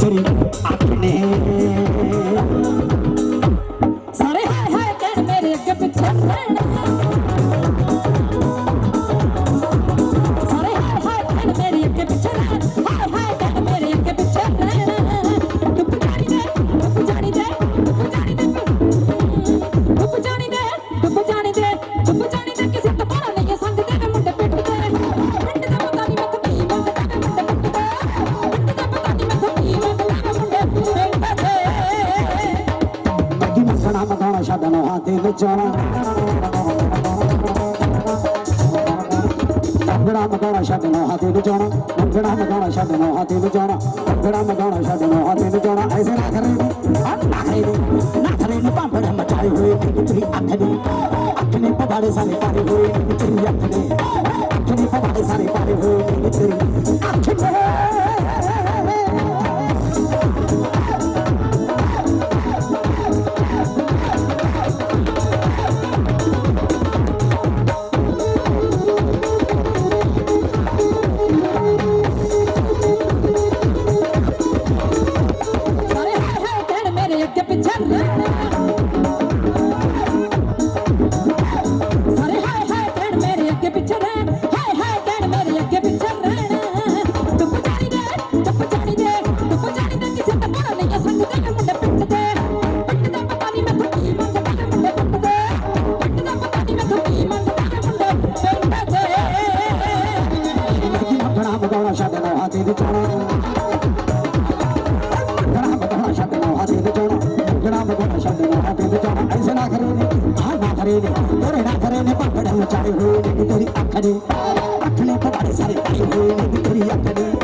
করে আপনি ਦੇ ਚਾਣਾ ਗੜਾ ਮਗਾਣਾ ਛੱਡ ਨੋ ਹਾਥੇ ਨੂੰ ਜਾਣਾ ਗੜਾ ਮਗਾਣਾ ਛੱਡ ਨੋ ਹਾਥੇ ਨੂੰ ਜਾਣਾ ਗੜਾ ਮਗਾਣਾ ਛੱਡ ਨੋ ਹਾਥੇ ਨੂੰ ਜਾਣਾ ਐਸੇ ਨਾ ਕਰੇ ਨੂੰ ਆ ਨਾ ਕਰੇ ਨੂੰ ਨਾ ਕਰੇ ਨੂੰ ਪਾਪੜ ਮਚਾਏ ਹੋਏ ਤੇਰੀ ਅੱਖ ਦੀ, ਅੱਖ ਨੇ ਪਵਾੜੇ ਸਾਲੇ ਖਰੇ ਨੇ ਤੇਰੇ ਨਾਲ ਖਰੇ ਨੇ ਭੰਗੜਾ ਮਚਾਏ ਹੋਏ ਤੇਰੀ ਅੱਖ ਨੇ ਅੱਖ ਨੇ ਪਵਾੜੇ ਸਾਰੇ ਪਾਏ ਹੋਏ ਤੇਰੀ ਅੱਖ ਨੇ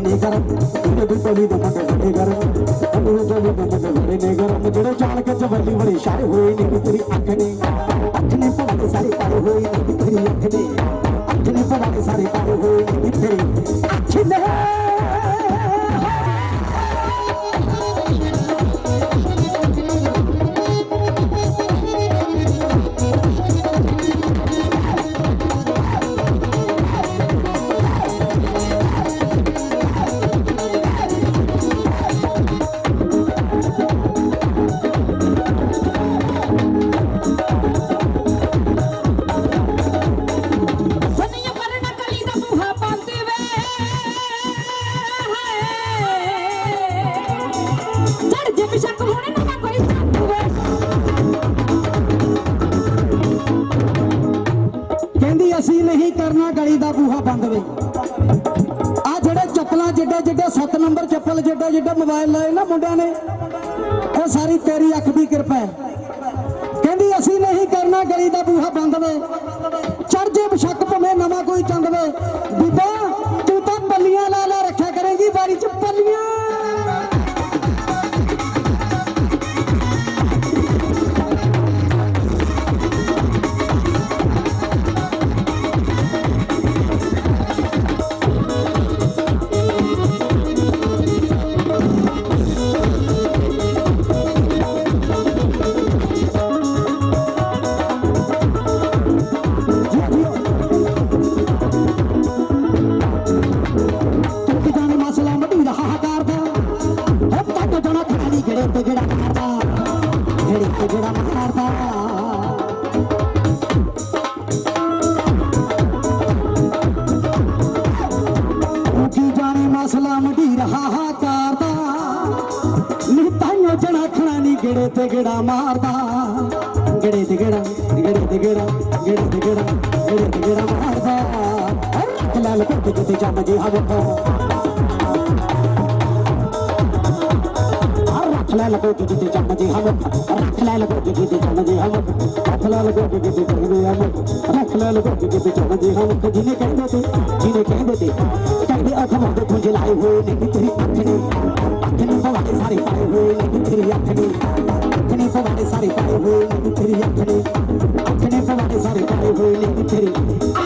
ਨੇ ਗਰਮ ਉਹਦੇ ਬਿੱਟਲੀ ਦੇ ਮੁੰਡੇ ਬੜੇ ਗਰਮ ਉਹਦੇ ਬਿੱਟਲੀ ਦੇ ਮੁੰਡੇ ਬੜੇ ਨੇ ਗਰਮ ਜਿਹੜੇ ਜਾਣ ਕੇ ਜਵੱਲੀ ਬੜੇ ਸ਼ਾਇ ਹੋਏ ਨੇ ਤੇਰੀ ਅੱਖ ਨੇ ਅੱਖ ਨੇ ਭਵਨ ਸਾਰੇ ਪਰ ਹੋਏ ਨੇ, ਤੇਰੀ ਅੱਖ ਨੇ। ਕਰਨਾ ਗਲੀ ਦਾ ਬੂਹਾ ਬੰਦ ਵੇ। ਆ ਜਿਹੜੇ ਚੱਪਲਾਂ ਜਿੱਡੇ ਜਿੱਡੇ 7 ਨੰਬਰ ਚੱਪਲ ਜਿੱਡੇ ਜਿੱਡੇ ਮੋਬਾਈਲ ਲਾਏ ਨਾ ਮੁੰਡਿਆਂ ਨੇ, ਉਹ ਸਾਰੀ ਤੇਰੀ ਅੱਖ ਦੀ ਕਿਰਪਾ ਹੈ। ਕਹਿੰਦੀ, ਅਸੀਂ ਨਹੀਂ ਕਰਨਾ ਗਲੀ ਦਾ ਬੂਹਾ ਬੰਦ ਵੇ। ਚੜ ਜੇ ਬਸ਼ੱਕ ਜਾਣੇ ਮਸਲਾ ਰਹਾ ਹਾਹਾਕਾਰ ਦਾ ਨੀ ਤਾਈਓ ਜਣਾ ਖਣਾ ਨੀ ਗੇੜੇ ਤੇ ਗੇੜਾ ਮਾਰਦਾ। ਗੜੇ ਤੇ ਗੜਾ, ਗੜੇ ਤੇ ਗੜਾ, ਗੜੇ ਤੇ ਗੜਾ, ਗੜੇ ਤੇ ਗੜਾ ਮਾਰਦਾ। ਰੱਖ ਲੈ ਲਪਟ ਕੇ ਜੰਮ ਜੀ ਹਵਾ रखला लगो कि किसी चम जी हम रखला लगो कि किसी चम जी हम रखला लगो कि किसी चम जी हम रखला लगो कि किसी चम जी हम जिन्हें कह देते जिन्हें कह देते कह अख मोदे खुंझ लाए हुए लेकिन तेरी अखनी अखनी पवाड़े सारे पाए हुए लेकिन तेरी अखनी अखनी पवाड़े सारे पाए हुए लेकिन तेरी अखनी अखनी पवाड़े सारे पाए हुए लेकिन तेरी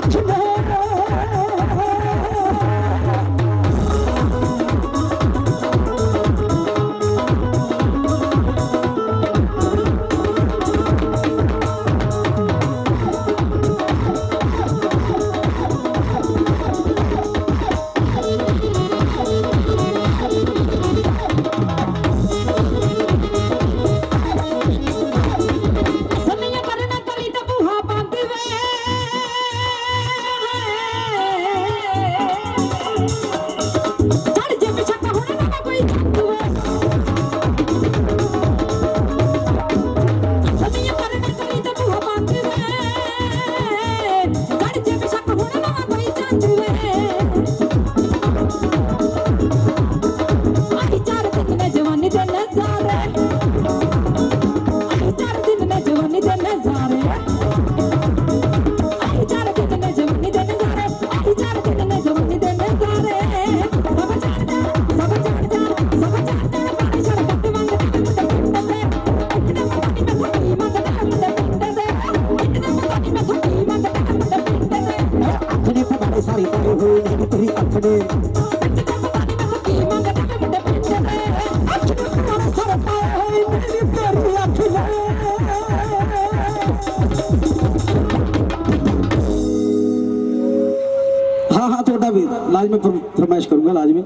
हाँ हाँ थोड़ा भी। लाज में फरमाइश करूँगा लाज में